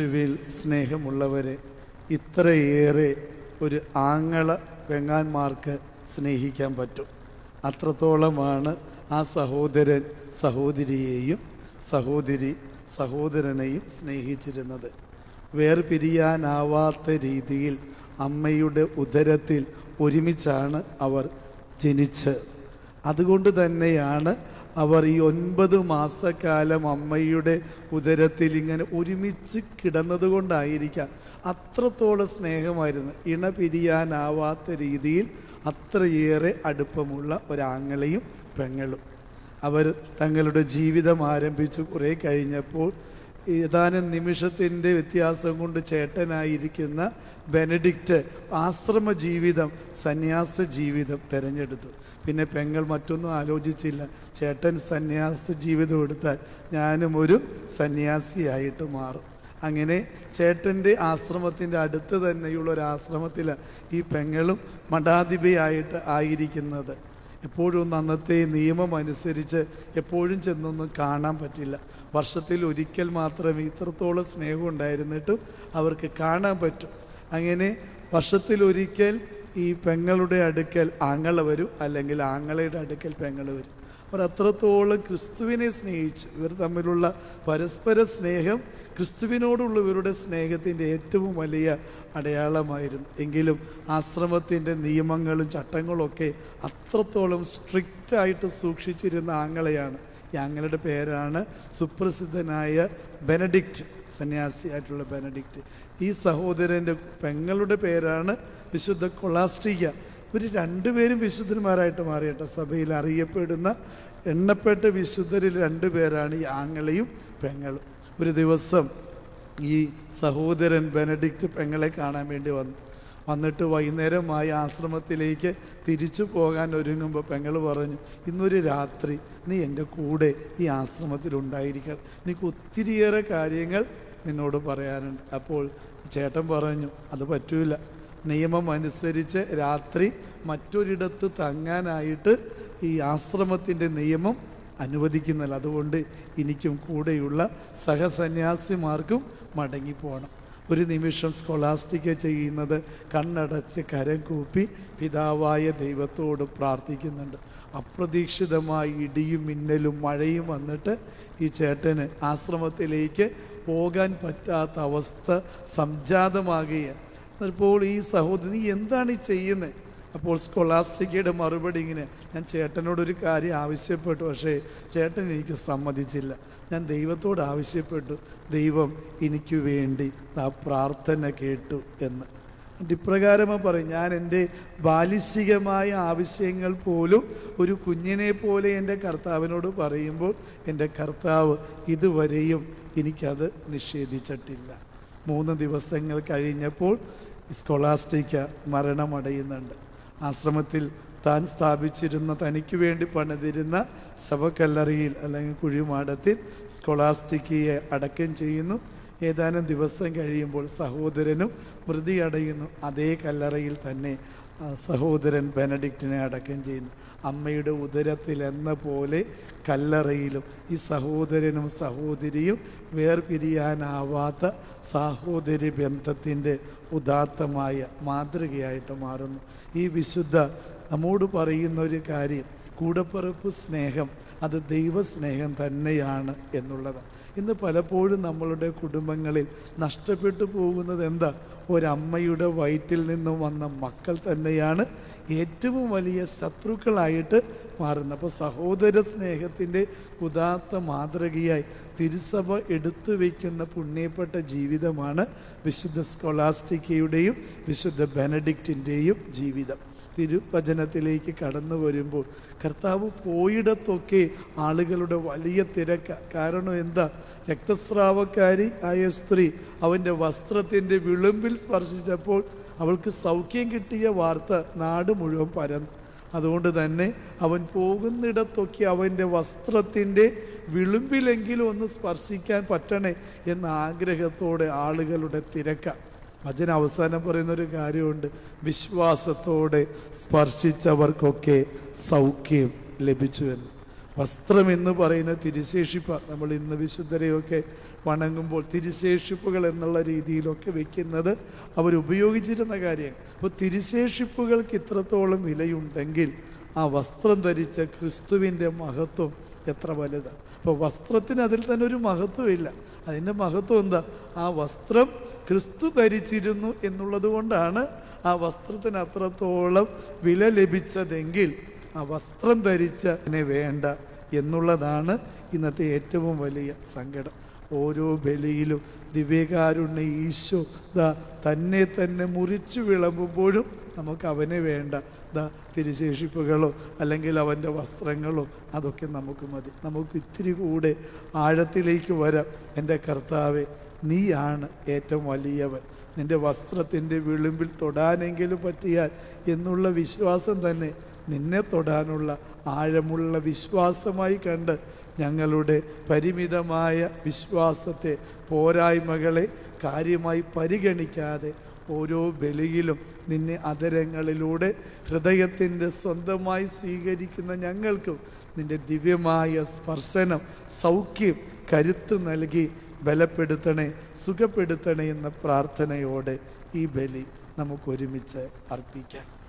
ക്രിസ്തുവിൽ സ്നേഹമുള്ളവരെ ഇത്രയേറെ ഒരു ആങ്ങള പെങ്ങാന്മാർക്ക് സ്നേഹിക്കാൻ പറ്റും. അത്രത്തോളമാണ് ആ സഹോദരൻ സഹോദരിയെയും സഹോദരി സഹോദരനെയും സ്നേഹിച്ചിരുന്നത്. വേർപിരിയാനാവാത്ത രീതിയിൽ അമ്മയുടെ ഉദരത്തിൽ ഒരുമിച്ചാണ് അവർ ജനിച്ച് അതുകൊണ്ട് തന്നെയാണ് അവർ ഈ ഒൻപത് മാസക്കാലം അമ്മയുടെ ഉദരത്തിൽ ഇങ്ങനെ ഒരുമിച്ച് കിടന്നത് കൊണ്ടായിരിക്കാം. അത്രത്തോളം സ്നേഹമായിരുന്നു. ഇണ പിരിയാനാവാത്ത രീതിയിൽ അത്രയേറെ അടുപ്പമുള്ള ഒരാങ്ങളെയും പെങ്ങളും. അവർ തങ്ങളുടെ ജീവിതം ആരംഭിച്ചു. കുറേ കഴിഞ്ഞപ്പോൾ ഏതാനും നിമിഷത്തിന്റെ വ്യത്യാസം കൊണ്ട് ചേട്ടനായിരിക്കുന്ന ബെനഡിക്റ്റ് ആശ്രമ ജീവിതം സന്യാസ ജീവിതം തിരഞ്ഞെടുത്തു. പിന്നെ പെങ്ങൾ മറ്റൊന്നും ആലോചിച്ചില്ല. ചേട്ടൻ സന്യാസ ജീവിതം എടുത്താൽ ഞാനും ഒരു സന്യാസിയായിട്ട് മാറും. അങ്ങനെ ചേട്ടന്റെ ആശ്രമത്തിന്റെ അടുത്ത് തന്നെയുള്ള ഒരു ആശ്രമത്തിലാണ് ഈ പെങ്ങളും മഠാധിപയായിട്ട് ആയിരിക്കുന്നത്. എപ്പോഴും അന്നത്തെ നിയമം അനുസരിച്ച് എപ്പോഴും ചെന്നൊന്നും കാണാൻ പറ്റില്ല. വർഷത്തിൽ ഒരിക്കൽ മാത്രമേ ഇത്രത്തോളം സ്നേഹം ഉണ്ടായിരുന്നിട്ടും അവർക്ക് കാണാൻ പറ്റും. അങ്ങനെ വർഷത്തിൽ ഒരിക്കൽ ഈ പെങ്ങളുടെ അടുക്കൽ ആങ്ങള വരും അല്ലെങ്കിൽ ആങ്ങളയുടെ അടുക്കൽ പെങ്ങൾ വരും. അവർ അത്രത്തോളം ക്രിസ്തുവിനെ സ്നേഹിച്ചു. ഇവർ തമ്മിലുള്ള പരസ്പര സ്നേഹം ക്രിസ്തുവിനോടുള്ള ഇവരുടെ സ്നേഹത്തിന്റെ ഏറ്റവും വലിയ അടയാളമായിരുന്നു. എങ്കിലും ആശ്രമത്തിന്റെ നിയമങ്ങളും ചട്ടങ്ങളും ഒക്കെ അത്രത്തോളം സ്ട്രിക്റ്റായിട്ട് സൂക്ഷിച്ചിരുന്ന ആങ്ങളെയാണ് ഈ ആങ്ങളുടെ പേരാണ് സുപ്രസിദ്ധനായ ബെനഡിക്റ്റ് സന്യാസിയായിട്ടുള്ള ബെനഡിക്റ്റ്. ഈ സഹോദരന്റെ പെങ്ങളുടെ പേരാണ് വിശുദ്ധ കൊളാസ്ട്രിക ഇവർ രണ്ടുപേരും വിശുദ്ധന്മാരായിട്ട് മാറിയിട്ട. സഭയിൽ അറിയപ്പെടുന്ന എണ്ണപ്പെട്ട വിശുദ്ധരിൽ രണ്ടുപേരാണ് ഈ ആങ്ങളെയും പെങ്ങളും. ഒരു ദിവസം ഈ സഹോദരൻ ബെനഡിക്റ്റ് പെങ്ങളെ കാണാൻ വേണ്ടി വന്നു. വന്നിട്ട് വൈകുന്നേരമായി ആശ്രമത്തിലേക്ക് തിരിച്ചു പോകാൻ ഒരുങ്ങുമ്പോൾ പെങ്ങൾ പറഞ്ഞു ഇന്നൊരു രാത്രി നീ എന്റെ കൂടെ ഈ ആശ്രമത്തിലുണ്ടായിരിക്കണം എനിക്ക് ഒത്തിരിയേറെ കാര്യങ്ങൾ നിന്നോട് പറയാനുണ്ട്. അപ്പോൾ ചേട്ടൻ പറഞ്ഞു അത് പറ്റൂല. നിയമം അനുസരിച്ച് രാത്രി മറ്റൊരിടത്ത് തങ്ങാനായിട്ട് ഈ ആശ്രമത്തിന്റെ നിയമം അനുവദിക്കുന്നില്ല. അതുകൊണ്ട് എനിക്കും കൂടെയുള്ള സഹസന്യാസിമാർക്കും മടങ്ങിപ്പോകണം ഒരു നിമിഷം സ്കൊളാസ്റ്റിക്ക ചെയ്യുന്നത് കണ്ണടച്ച് കരം കൂപ്പി പിതാവായ ദൈവത്തോട് പ്രാർത്ഥിക്കുന്നുണ്ട്. അപ്രതീക്ഷിതമായി ഇടിയും മിന്നലും മഴയും വന്നിട്ട് ഈ ചേട്ടന് ആശ്രമത്തിലേക്ക് പോകാൻ പറ്റാത്ത അവസ്ഥ സംജാതമാകുകയാണ്. അപ്പോൾ ഈ സഹോദരി എന്താണ് ചെയ്യുന്നത് അപ്പോൾ സ്കൊളാസ്റ്റിക്കയുടെ മറുപടി ഇങ്ങനെ ഞാൻ ചേട്ടനോടൊരു കാര്യം ആവശ്യപ്പെട്ടു പക്ഷേ ചേട്ടൻ എനിക്ക് സമ്മതിച്ചില്ല. ഞാൻ ദൈവത്തോട് ആവശ്യപ്പെട്ടു. ദൈവം എനിക്ക് വേണ്ടി ആ പ്രാർത്ഥന കേട്ടു എന്ന്. ഇപ്രകാരം പറയും. ഞാൻ എന്റെ ബാലിശികമായ ആവശ്യങ്ങൾ പോലും ഒരു കുഞ്ഞിനെ പോലെ എന്റെ കർത്താവിനോട് പറയുമ്പോൾ എന്റെ കർത്താവ് ഇതുവരെയും എനിക്കത് നിഷേധിച്ചിട്ടില്ല. മൂന്ന് ദിവസങ്ങൾ കഴിഞ്ഞപ്പോൾ സ്കൊളാസ്റ്റിക്ക മരണമടയുന്നുണ്ട്. ആശ്രമത്തിൽ താൻ സ്ഥാപിച്ചിരുന്ന തനിക്ക് വേണ്ടി പണിതിരുന്ന ശവക്കല്ലറിയിൽ അല്ലെങ്കിൽ കുഴിമാടത്തിൽ സ്കൊളാസ്റ്റിക്കയെ അടക്കം ചെയ്യുന്നു. ഏതാനും ദിവസം കഴിയുമ്പോൾ സഹോദരനും മൃതി അടയുന്നു. അതേ കല്ലറയിൽ തന്നെ സഹോദരൻ ബെനഡിക്റ്റിനെ അടക്കം ചെയ്യുന്നു. അമ്മയുടെ ഉദരത്തിൽ എന്ന പോലെ കല്ലറയിലും ഈ സഹോദരനും സഹോദരിയും വേർപിരിയാനാവാത്ത സാഹോദര്യ ബന്ധത്തിന്റെ ഉദാത്തമായ മാതൃകയായിട്ട് മാറുന്നു. ഈ വിശുദ്ധ നമ്മോട് പറയുന്ന ഒരു കാര്യം കൂടപ്പിറപ്പ് സ്നേഹം അത് ദൈവസ്നേഹം തന്നെയാണ് എന്നുള്ളത് ഇന്ന് പലപ്പോഴും നമ്മളുടെ കുടുംബങ്ങളിൽ നഷ്ടപ്പെട്ടു പോകുന്നത് എന്താ? ഒരമ്മയുടെ വയറ്റിൽ നിന്നും വന്ന മക്കൾ തന്നെയാണ് ഏറ്റവും വലിയ ശത്രുക്കളായിട്ട് മാറുന്നത്. അപ്പോൾ സഹോദര സ്നേഹത്തിന്റെ ഉദാത്ത മാതൃകയായി തിരുസഭ എടുത്തു വയ്ക്കുന്ന പുണ്യപ്പെട്ട ജീവിതമാണ് വിശുദ്ധ സ്കൊളാസ്റ്റിക്കയുടെയും വിശുദ്ധ ബെനഡിക്റ്റിന്റെയും ജീവിതം. തിരുവചനത്തിലേക്ക് കടന്നു വരുമ്പോൾ കർത്താവ് പോയിടത്തൊക്കെ ആളുകളുടെ വലിയ തിരക്ക. കാരണം എന്താ? രക്തസ്രാവക്കാരി ആയ സ്ത്രീ അവന്റെ വസ്ത്രത്തിന്റെ വിളുമ്പിൽ സ്പർശിച്ചപ്പോൾ അവൾക്ക് സൗഖ്യം കിട്ടിയ വാർത്ത നാട് മുഴുവൻ പരന്നു. അതുകൊണ്ട് തന്നെ അവൻ പോകുന്നിടത്തൊക്കെ അവന്റെ വസ്ത്രത്തിന്റെ വിളുമ്പിലെങ്കിലും ഒന്ന് സ്പർശിക്കാൻ പറ്റണേ എന്ന ആഗ്രഹത്തോടെ ആളുകളുടെ തിരക്ക. ഭജന അവസാനം പറയുന്ന ഒരു കാര്യമുണ്ട്. വിശ്വാസത്തോടെ സ്പർശിച്ചവർക്കൊക്കെ സൗഖ്യം ലഭിച്ചു എന്ന് വസ്ത്രം എന്ന് പറയുന്ന തിരുശേഷിപ്പ. നമ്മൾ ഇന്ന് വിശുദ്ധരെയൊക്കെ വണങ്ങുമ്പോൾ തിരുശേഷിപ്പുകൾ എന്നുള്ള രീതിയിലൊക്കെ വെക്കുന്നത് അവരുപയോഗിച്ചിരുന്ന കാര്യം. അപ്പോൾ തിരുശേഷിപ്പുകൾക്ക് ഇത്രത്തോളം വിലയുണ്ടെങ്കിൽ ആ വസ്ത്രം ധരിച്ച ക്രിസ്തുവിന്റെ മഹത്വം എത്ര വലുതാണ് അപ്പോൾ വസ്ത്രത്തിന് അതിൽ തന്നെ ഒരു മഹത്വമില്ല. അതിന്റെ മഹത്വം എന്താ? ആ വസ്ത്രം ക്രിസ്തു ധരിച്ചിരുന്നു എന്നുള്ളത് കൊണ്ടാണ് ആ വസ്ത്രത്തിന് അത്രത്തോളം വില ലഭിച്ചതെങ്കിൽ ആ വസ്ത്രം ധരിച്ചതിനെ വേണ്ട എന്നുള്ളതാണ് ഇന്നത്തെ ഏറ്റവും വലിയ സങ്കടം. ഓരോ ബലിയിലും ദിവ്യകാരുണ്യ ഈശോ ദാ തന്നെ തന്നെ മുറിച്ചു വിളമ്പുമ്പോഴും നമുക്ക് അവനെ വേണ്ട. ദാ തിരുശേഷിപ്പുകളോ അല്ലെങ്കിൽ അവന്റെ വസ്ത്രങ്ങളോ അതൊക്കെ നമുക്ക് മതി. നമുക്ക് ഇത്തിരി കൂടെ ആഴത്തിലേക്ക് വരാം. എന്റെ കർത്താവെ നീയാണ് ഏറ്റവും വലിയവൻ. നിന്റെ വസ്ത്രത്തിന്റെ വിളിമ്പിൽ തൊടാനെങ്കിലും പറ്റിയാൽ എന്നുള്ള വിശ്വാസം തന്നെ നിന്നെ തൊടാനുള്ള ആഴമുള്ള വിശ്വാസമായി കണ്ട് ഞങ്ങളുടെ പരിമിതമായ വിശ്വാസത്തെ പോരായ്മകളെ കാര്യമായി പരിഗണിക്കാതെ ഓരോ ബലിയിലും നിന്നെ അതരങ്ങളിലൂടെ ഹൃദയത്തിന്റെ സ്വന്തമായി സ്വീകരിക്കുന്ന ഞങ്ങൾക്കും നിന്റെ ദിവ്യമായ സ്പർശനം സൗഖ്യം കരുത്ത് നൽകി ബലപ്പെടുത്തണേ സുഖപ്പെടുത്തണേ എന്ന പ്രാർത്ഥനയോടെ ഈ ബലി നമുക്കൊരുമിച്ച് അർപ്പിക്കാം.